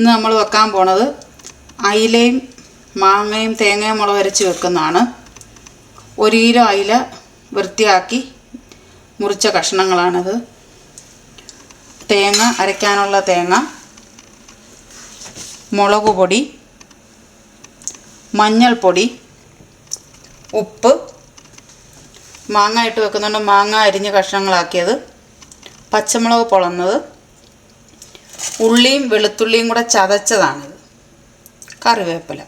ഇന്ന് നമ്മൾ വെക്കാൻ പോണത് അയിലയും മാങ്ങയും തേങ്ങയും മുളക് അരച്ച് വെക്കുന്നതാണ്. ഒരു കിലോ അയില വൃത്തിയാക്കി മുറിച്ച കഷ്ണങ്ങളാണിത്. തേങ്ങ അരയ്ക്കാനുള്ള തേങ്ങ മുളക് പൊടി മഞ്ഞൾപ്പൊടി ഉപ്പ്. മാങ്ങ ഇട്ട് വെക്കുന്നുണ്ട്. മാങ്ങ അരിഞ്ഞ് കഷ്ണങ്ങളാക്കിയത്. പച്ചമുളക് പൊളന്നത്. ഉള്ളിയും വെളുത്തുള്ളിയും കൂടെ ചതച്ചതാണിത് കറിവേപ്പില.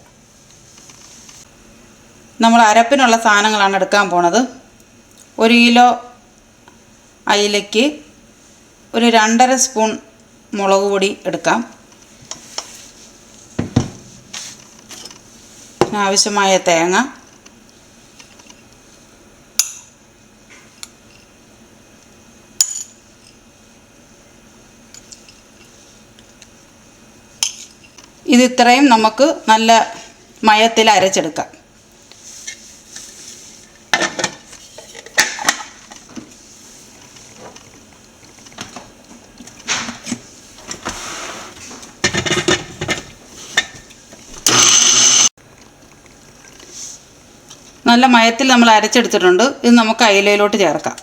നമ്മൾ അരപ്പിനുള്ള സാധനങ്ങളാണ് എടുക്കാൻ പോണത്. ഒരു കിലോ അയിലയ്ക്ക് ഒരു രണ്ടര സ്പൂൺ മുളക് പൊടി എടുക്കാം. ആവശ്യമായ തേങ്ങ. ഇത് ഇത്രയും നമുക്ക് നല്ല മയത്തിൽ അരച്ചെടുക്കാം. നല്ല മയത്തിൽ നമ്മൾ അരച്ചെടുത്തിട്ടുണ്ട്. ഇത് നമുക്ക് അയിലയിലോട്ട് ചേർക്കാം.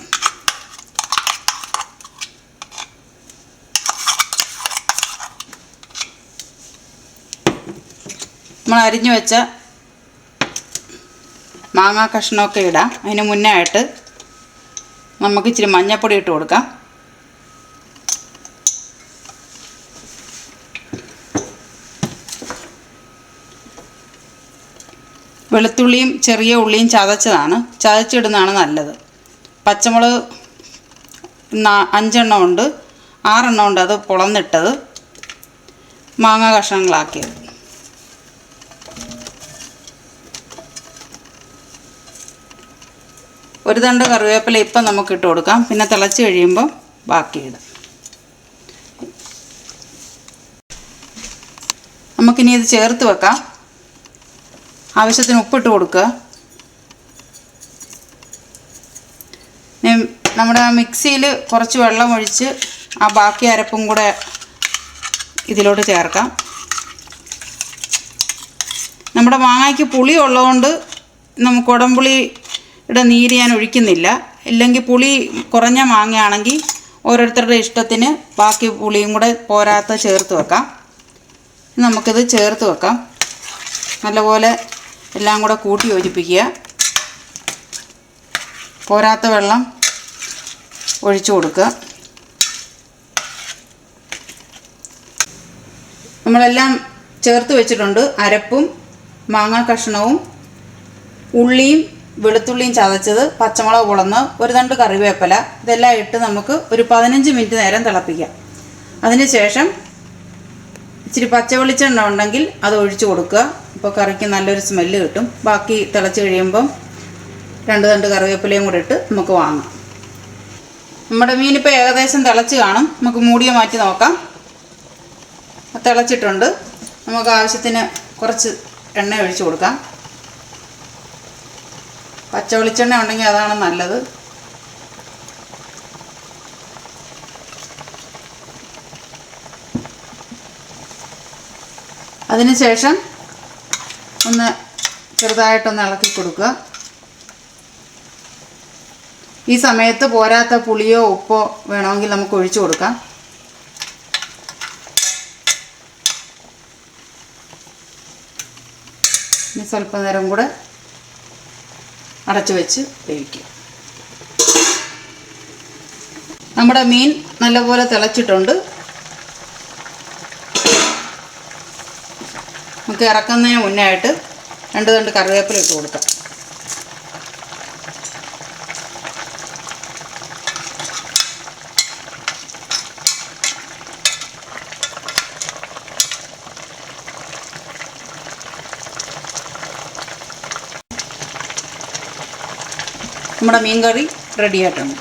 നമ്മൾ അരിഞ്ഞു വെച്ച മാങ്ങാ കഷ്ണമൊക്കെ ഇടാം. അതിന് മുന്നേ ആയിട്ട് നമുക്ക് ഇച്ചിരി മഞ്ഞൾപ്പൊടി ഇട്ട് കൊടുക്കാം. വെളുത്തുള്ളിയും ചെറിയ ഉള്ളിയും ചതച്ചതാണ്. ചതച്ചിടുന്നതാണ് നല്ലത്. പച്ചമുളക് അഞ്ചെണ്ണം ഉണ്ട്. ആറെണ്ണം ഉണ്ട് അത് പുളന്നിട്ടത് മാങ്ങ കഷ്ണങ്ങളാക്കിയത്. ഒരു തണ്ട് കറിവേപ്പില ഇപ്പം നമുക്ക് ഇട്ട് കൊടുക്കാം. പിന്നെ തിളച്ച് കഴിയുമ്പോൾ ബാക്കി ഇടാം. നമുക്കിനി ഇത് ചേർത്ത് വെക്കാം. ആവശ്യത്തിന് ഉപ്പിട്ട് കൊടുക്കുക. നമ്മുടെ മിക്സിയിൽ കുറച്ച് വെള്ളം ഒഴിച്ച് ആ ബാക്കി അരപ്പും കൂടെ ഇതിലോട്ട് ചേർക്കാം. നമ്മുടെ മാങ്ങയ്ക്ക് പുളി ഉള്ളതുകൊണ്ട് നമുക്ക് കുടംപുളിയുടെ നീര് ഞാൻ ഒഴിക്കുന്നില്ല. ഇല്ലെങ്കിൽ പുളി കുറഞ്ഞ മാങ്ങയാണെങ്കിൽ ഓരോരുത്തരുടെ ഇഷ്ടത്തിന് ബാക്കി പുളിയും കൂടെ പോരാത്ത ചേർത്ത് വെക്കാം. നമുക്കിത് ചേർത്ത് വെക്കാം. നല്ലപോലെ എല്ലാം കൂടെ കൂട്ടി യോജിപ്പിക്കുക. പോരാത്ത വെള്ളം ഒഴിച്ചു കൊടുക്കുക. നമ്മളെല്ലാം ചേർത്ത് വെച്ചിട്ടുണ്ട്. അരപ്പും മാങ്ങാ കഷ്ണവും ഉള്ളിയും വെളുത്തുള്ളിയും ചതച്ചത് പച്ചമുളക് കുളന്ന് ഒരു തണ്ട് കറിവേപ്പില. ഇതെല്ലാം ഇട്ട് നമുക്ക് ഒരു പതിനഞ്ച് മിനിറ്റ് നേരം തിളപ്പിക്കാം. അതിന് ശേഷം ഇച്ചിരി പച്ച വെളിച്ചെണ്ണ ഉണ്ടെങ്കിൽ അത് ഒഴിച്ചു കൊടുക്കുക. അപ്പോൾ കറിക്ക് നല്ലൊരു സ്മെല്ല് കിട്ടും. ബാക്കി തിളച്ച് കഴിയുമ്പം രണ്ട് തണ്ട് കറിവേപ്പിലയും കൂടെ ഇട്ട് നമുക്ക് വാങ്ങാം. നമ്മുടെ മീനിപ്പോൾ ഏകദേശം തിളച്ച് കാണും. നമുക്ക് മൂടിയ മാറ്റി നോക്കാം. തിളച്ചിട്ടുണ്ട്. നമുക്ക് ആവശ്യത്തിന് കുറച്ച് എണ്ണ ഒഴിച്ചു കൊടുക്കാം. പച്ച വെളിച്ചെണ്ണ ഉണ്ടെങ്കിൽ അതാണ് നല്ലത്. അതിനുശേഷം ഒന്ന് ചെറുതായിട്ടൊന്ന് ഇളക്കി കൊടുക്കുക. ഈ സമയത്ത് പോരാത്ത പുളിയോ ഉപ്പോ വേണമെങ്കിൽ നമുക്ക് ഒഴിച്ചു കൊടുക്കാം. ഇനി സ്വല്പ നേരം കൂടെ അടച്ചു വെച്ച് വേവിക്കുക. നമ്മുടെ മീൻ നല്ലപോലെ തിളച്ചിട്ടുണ്ട്. നമുക്ക് ഇറക്കുന്നതിന് മുന്നേ ആയിട്ട് രണ്ട് രണ്ട് കറിവേപ്പില ഇട്ട് കൊടുക്കാം. നമ്മുടെ മീൻ കറി റെഡി ആയിട്ടുണ്ട്.